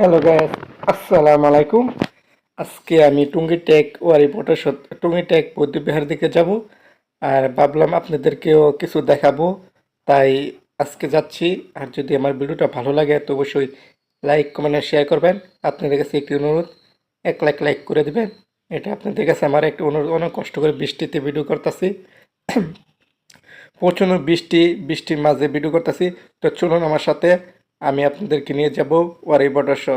Hello gas আসসালামু আলাইকুম আজকে আমি টুঙ্গি টেক ওয়ারি পটের টুঙ্গি টেক বৌদ্ধবিহার দিকে যাব। আর ভাবলাম আপনাদেরকেও কিছু দেখাবো। তাই আজকে যাচ্ছি। আর যদি আমার ভিডিওটা ভালো লাগে, তো অবশ্যই লাইক, কমেন্ট শেয়ার করবেন। আপনাদের কাছে একটি অনুরোধ, এক লাইক লাইক করে দিবেন। এটা আপনাদের কাছে আমার একটু অনুরোধ। অনেক কষ্ট করে বৃষ্টিতে ভিডিও করতেছি। প্রচণ্ড বৃষ্টি, বৃষ্টির মাঝে ভিডিও করতেছি। তো চলুন আমার সাথে আমি আপনাদেরকে নিয়ে যাব ওয়ারি বর্ডার শো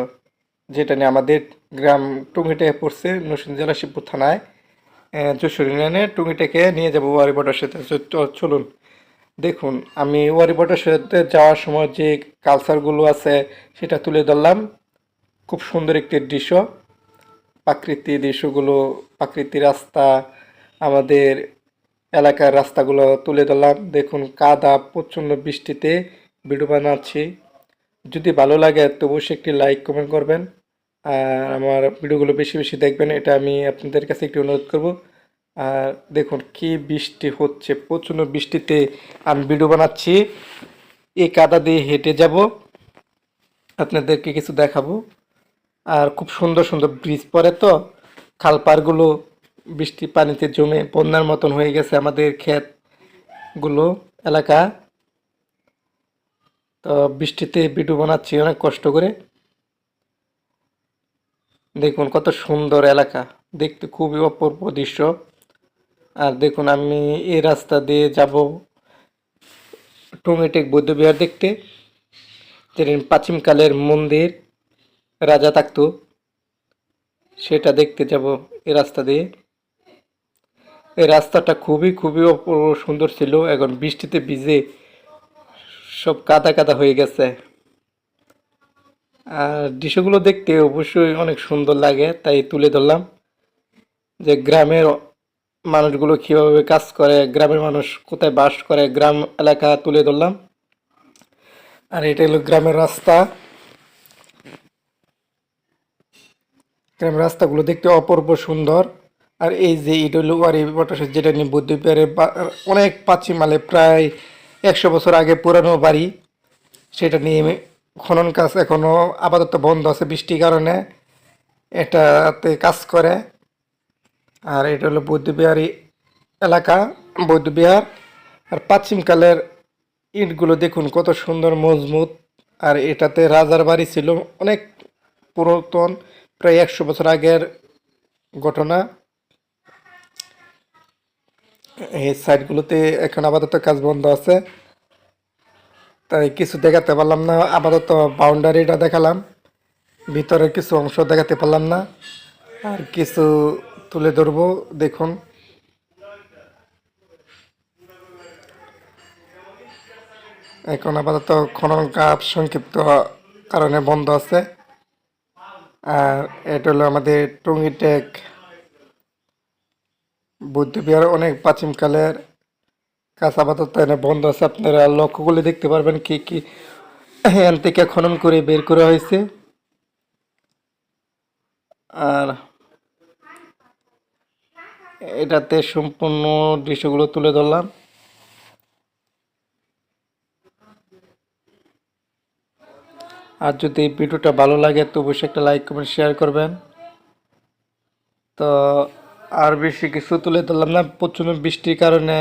যেটা নিয়ে আমাদের গ্রাম টুঙ্গিটে পড়ছে নরসিং জেলা শিবপুর থানায়। যশোর ইউনিয়নে টুঙ্গিটাকে নিয়ে যাব ওয়ারি বর্ডার সাথে চলুন। দেখুন, আমি ওয়ারি বর্ডার সাথে যাওয়ার সময় যে কালচারগুলো আছে সেটা তুলে ধরলাম। খুব সুন্দর একটি দৃশ্য। প্রাকৃতিক দৃশ্যগুলো, প্রাকৃতিক রাস্তা, আমাদের এলাকার রাস্তাগুলো তুলে ধরলাম। দেখুন, কাদা, প্রচণ্ড বৃষ্টিতে ভিডিও বানাচ্ছি যদি ভালো লাগে, তো অবশ্যই একটি লাইক কমেন্ট করবেন। আর আমার ভিডিওগুলো বেশি বেশি দেখবেন, এটা আমি আপনাদের কাছে একটি অনুরোধ করব। আর দেখুন, কি বৃষ্টি হচ্ছে, প্রচণ্ড বৃষ্টিতে আমি ভিডিও বানাচ্ছি। এই কাদা দিয়ে হেঁটে যাব, আপনাদেরকে কিছু দেখাবো। আর খুব সুন্দর সুন্দর ব্রিজ পরে তো খালপাড়গুলো বৃষ্টি পানিতে জমে বন্যার মতন হয়ে গেছে আমাদের ক্ষেতগুলো, এলাকা। তো বৃষ্টিতে ভিডিও বানাচ্ছি অনেক কষ্ট করে। দেখুন কত সুন্দর এলাকা, দেখতে খুবই অপূর্ব দৃশ্য। আর দেখুন আমি এই রাস্তা দিয়ে যাব টুঙ্গিটেক বৌদ্ধবিহার দেখতে, যেদিন প্রাচীনকালের মন্দির, রাজা থাকতো, সেটা দেখতে যাব এই রাস্তা দিয়ে। এই রাস্তাটা খুবই খুবই অপূর্ব সুন্দর ছিল, এখন বৃষ্টিতে ভিজে সব কাদা কাদা হয়ে গেছে। আর দৃশ্যগুলো দেখতে অবশ্যই অনেক সুন্দর লাগে, তাই তুলে ধরলাম যে গ্রামের মানুষগুলো কীভাবে কাজ করে, গ্রামের মানুষ কোথায় বাস করে, গ্রাম এলাকা তুলে ধরলাম। আর এটা হলো গ্রামের রাস্তা। গ্রামের রাস্তাগুলো দেখতে অপূর্ব সুন্দর। আর এই যে এটা ওয়ারি বটাসের যেটা নিয়ে বুদ্ধিপারে অনেক পাচিমালে প্রায় একশো বছর আগে পুরানো বাড়ি, সেটা নিয়ে খনন কাজ এখনও আপাতত বন্ধ আছে বৃষ্টির কারণে। এটাতে কাজ করে। আর এটা হলো বৌদ্ধবিহারী এলাকা, বৌদ্ধবিহার। আর প্রাচীনকালের ইটগুলো দেখুন, কত সুন্দর, মজবুত। আর এটাতে রাজার বাড়ি ছিল অনেক পুরাতন, প্রায় একশো বছর আগের ঘটনা। এই সাইডগুলোতে এখন আপাতত কাজ বন্ধ আছে। তাই কিছু দেখাতে পারলাম না, আপাতত বাউন্ডারিটা দেখালাম। ভিতরের কিছু অংশ দেখাতে পারলাম না। আর কিছু তুলে ধরবো, দেখুন। এখন আপাতত খনন কাপ সংক্ষিপ্ত কারণে বন্ধ আছে। আর এটা হলো আমাদের টুঙ্গিটেক বুদ্ধবিহার অনেক প্রাচীনকালের কাজ আপাতত এনে বন্ধ আছে। আপনারা লক্ষ্য করলে দেখতে পারবেন কি কি এখান থেকে খনন করে বের করা হয়েছে। আর এটাতে সম্পূর্ণ দৃশ্যগুলো তুলে ধরলাম। আর যদি এই ভিডিওটা ভালো লাগে, তো অবশ্যই একটা লাইক, কমেন্ট শেয়ার করবেন। তো আর বেশি কিছু তুলে ধরলাম না, প্রচণ্ড বৃষ্টির কারণে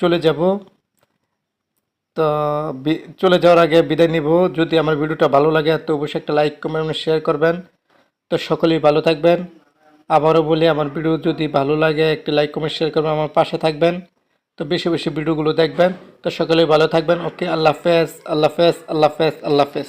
চলে যাব। তো চলে যাওয়ার আগে বিদায় নিব। যদি আমার ভিডিওটা ভালো লাগে, তো অবশ্যই একটা লাইক, কমেন্ট শেয়ার করবেন। তো সকলেই ভালো থাকবেন। আবারও বলি, আমার ভিডিও যদি ভালো লাগে, একটি লাইক, কমেন্ট, শেয়ার করবেন, আমার পাশে থাকবেন। তো বেশি বেশি ভিডিওগুলো দেখবেন। তো সকলেই ভালো থাকবেন। ওকে, আল্লাহ হাফেজ আল্লাহ হাফেজ আল্লাহ হাফেজ আল্লাহ হাফেজ।